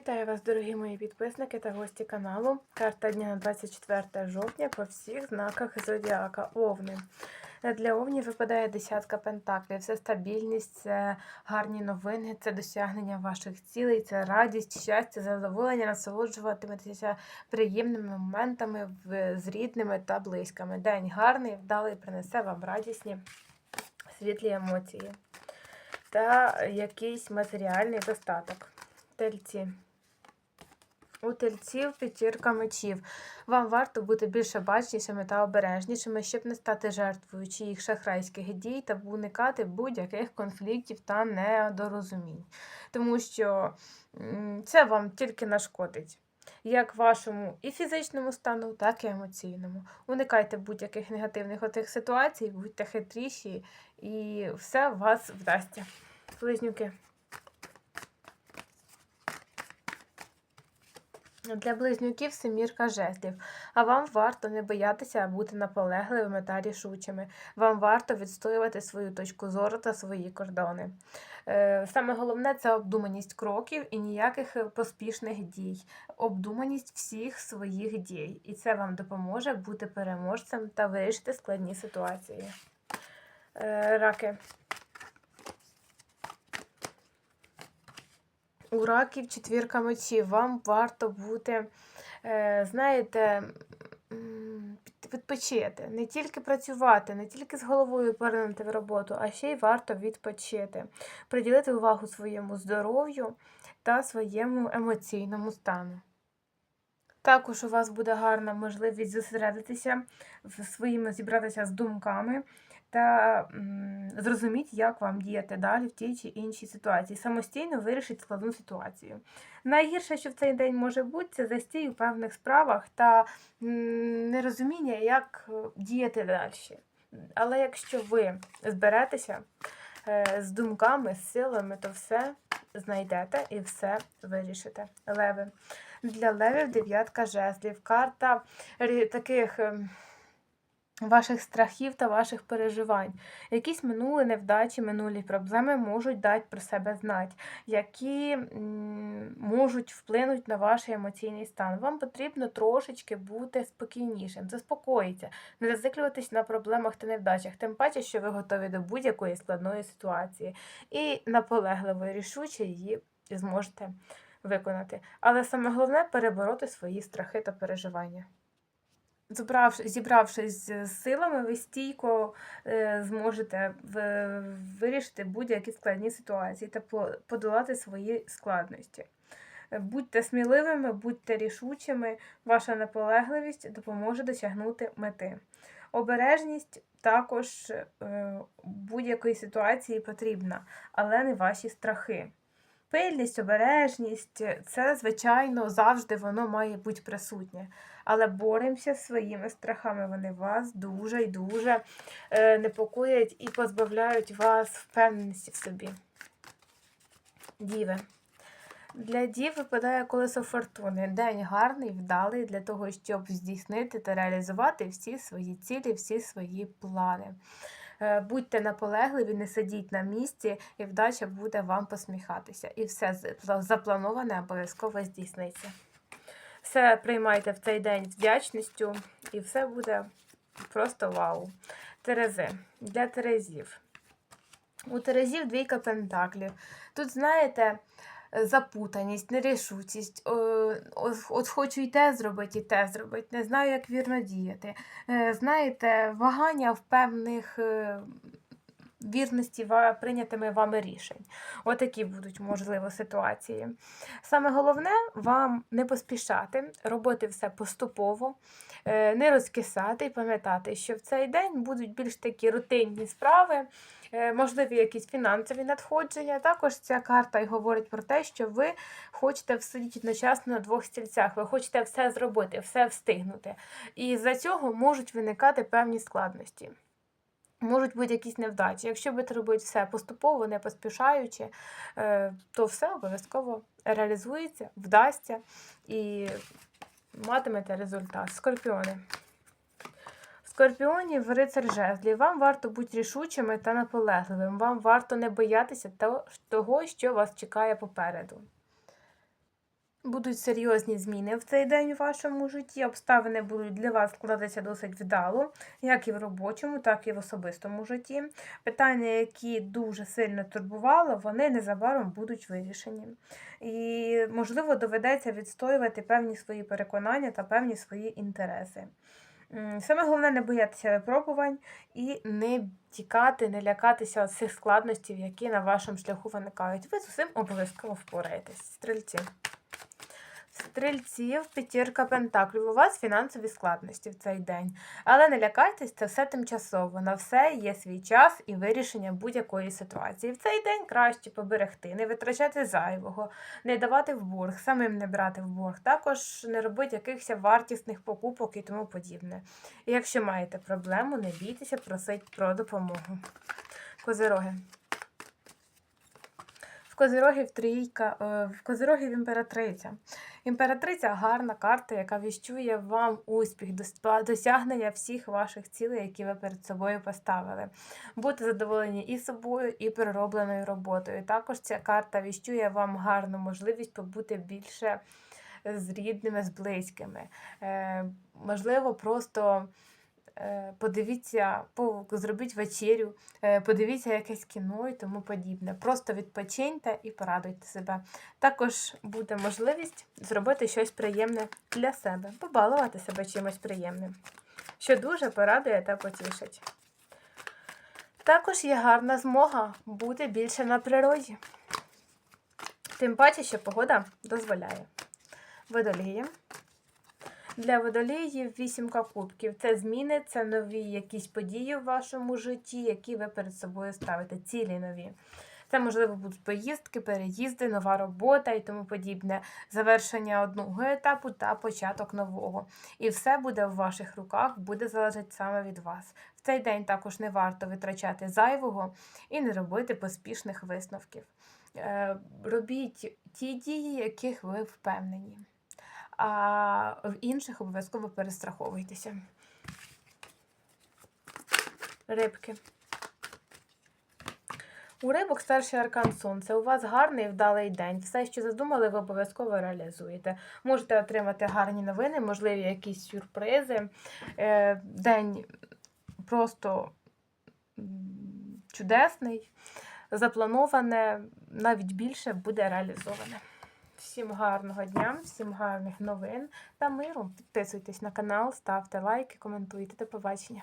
Вітаю вас, дорогі мої підписники та гості каналу. Карта дня на 24 жовтня по всіх знаках зодіака Овни. Для Овнів випадає десятка пентаклів. Це стабільність, це гарні новини, це досягнення ваших цілей, це радість, щастя, задоволення, насолоджуватиметеся приємними моментами з рідними та близькими. День гарний, вдалий, принесе вам радісні, світлі емоції та якийсь матеріальний достаток. Тельці. У тельців п'ятірка мечів. Вам варто бути більше бачнішими та обережнішими, щоб не стати жертвою чиїх шахрайських дій та уникати будь-яких конфліктів та недорозумінь. Тому що це вам тільки нашкодить. Як вашому і фізичному стану, так і емоційному. Уникайте будь-яких негативних отих ситуацій, будьте хитріші, і все у вас вдасться. Близнюки. Для близнюків семірка жезлів. А вам варто не боятися бути наполегливими та рішучими. Вам варто відстоювати свою точку зору та свої кордони. Е, Саме головне це обдуманість кроків і ніяких е, поспішних дій. Обдуманість всіх своїх дій. І це вам допоможе бути переможцем та вирішити складні ситуації. Е, Раки. У раків четвірка мечів. Вам варто бути, е, знаєте, відпочити. Не тільки працювати, не тільки з головою поринути в роботу, а ще й варто відпочити. Приділити увагу своєму здоров'ю та своєму емоційному стану. Також у вас буде гарна можливість зосередитися своїми, зібратися з думками та м, зрозуміти, як вам діяти далі в тій чи іншій ситуації. Самостійно вирішити складну ситуацію. Найгірше, що в цей день може бути, це застій у певних справах та нерозуміння, як е, діяти далі. Але якщо ви зберетеся е, з думками, з силами, то все знайдете і все вирішите. Леви. Для левів дев'ятка жезлів. Карта таких ем, ваших страхів та ваших переживань. Якісь минулі невдачі, минулі проблеми можуть дати про себе знати, які можуть вплинути на ваш емоційний стан. Вам потрібно трошечки бути спокійнішим, заспокоїтися, не зациклюватись на проблемах та невдачах, тим паче, що ви готові до будь-якої складної ситуації і наполегливо і рішуче її зможете виконати. Але саме головне перебороти свої страхи та переживання. Зібравши, зібравшись з силами, ви стійко е, зможете в, вирішити будь-які складні ситуації та подолати свої складності. Будьте сміливими, будьте рішучими, ваша наполегливість допоможе досягнути мети. Обережність також е, будь-якої ситуації потрібна, але не ваші страхи. Пильність, обережність це, звичайно, завжди воно має бути присутнє. Але боремося своїми страхами. Вони вас дуже і дуже е, непокоять і позбавляють вас впевненості в собі. Діви. Для дів випадає колесо фортуни. День гарний, вдалий для того, щоб здійснити та реалізувати всі свої цілі, всі свої плани. Е, Будьте наполегливі, не сидіть на місці, і вдача буде вам посміхатися. І все заплановане обов'язково здійсниться. Все приймайте в цей день з вдячністю, і все буде просто вау. Терези. Для терезів. У терезів двійка пентаклів. Тут, знаєте, запутаність, нерішучість. О, От, хочу і те зробити, і те зробити. Не знаю, як вірно діяти. Е, Знаєте, вагання в певних е, вірності прийнятими вами рішень. Отакі будуть, можливо, ситуації. Саме головне вам не поспішати, робити все поступово, е, не розкисати і пам'ятати, що в цей день будуть більш такі рутинні справи, е, можливі якісь фінансові надходження. Також ця карта й говорить про те, що ви хочете всидіти одночасно на двох стільцях, ви хочете все зробити, все встигнути. І з-за цього можуть виникати певні складності. Можуть бути якісь невдачі. Якщо будете робити все поступово, не поспішаючи, е, то все обов'язково реалізується, вдасться і матимете результат. Скорпіони. Скорпіонів, рицар жезлів. Вам варто бути рішучими та наполегливим. Вам варто не боятися того, що вас чекає попереду. Будуть серйозні зміни в цей день у вашому житті. Обставини будуть для вас складатися досить вдало, як і в робочому, так і в особистому житті. Питання, які дуже сильно турбували, вони незабаром будуть вирішені. І, можливо, доведеться відстоювати певні свої переконання та певні свої інтереси. Саме головне не боятися випробувань і не тікати, не лякатися цих складностей, які на вашому шляху виникають. Ви з усім обов'язково впораєтесь. Стрільці. Стрільців, п'ятірка пентаклів. У вас фінансові складності в цей день. Але не лякайтесь, це все тимчасово. На все є свій час і вирішення будь-якої ситуації. В цей день краще поберегти, не витрачати зайвого, не давати в борг, самим не брати в борг. Також не робити якихось вартісних покупок і тому подібне. І якщо маєте проблему, не бійтеся, просить про допомогу. Козироги. Козирогів трійка, е, в Козирогів імператриця. Імператриця гарна карта, яка віщує вам успіх, дос- досягнення всіх ваших цілей, які ви перед собою поставили. Бути задоволені і собою, і переробленою роботою. Також ця карта віщує вам гарну можливість побути більше з рідними, з близькими. Е, можливо, просто. Е, Подивіться, зробіть вечерю, е, подивіться якесь кіно і тому подібне. Просто відпочиньте і порадуйте себе. Також буде можливість зробити щось приємне для себе, побалувати себе чимось приємним, що дуже порадує та потішить. Також є гарна змога бути більше на природі. Тим паче, що погода дозволяє. Водолії. Для водоліїв вісімка кубків. Це зміни, це нові якісь події в вашому житті, які ви перед собою ставите, цілі нові. Це, можливо, будуть поїздки, переїзди, нова робота і тому подібне, завершення одного етапу та початок нового. І все буде в ваших руках, буде залежати саме від вас. В цей день також не варто витрачати зайвого і не робити поспішних висновків. Е, Робіть ті дії, яких ви впевнені а в інших обов'язково перестраховуйтеся. Рибки. У рибок старший аркан сонце. У вас гарний і вдалий день. Все, що задумали, ви обов'язково реалізуєте. Можете отримати гарні новини, можливі якісь сюрпризи. Е, День просто чудесний, заплановане, навіть більше буде реалізоване. Всім гарного дня, всім гарних новин та миру. Підписуйтесь на канал, ставте лайки, коментуйте. До побачення.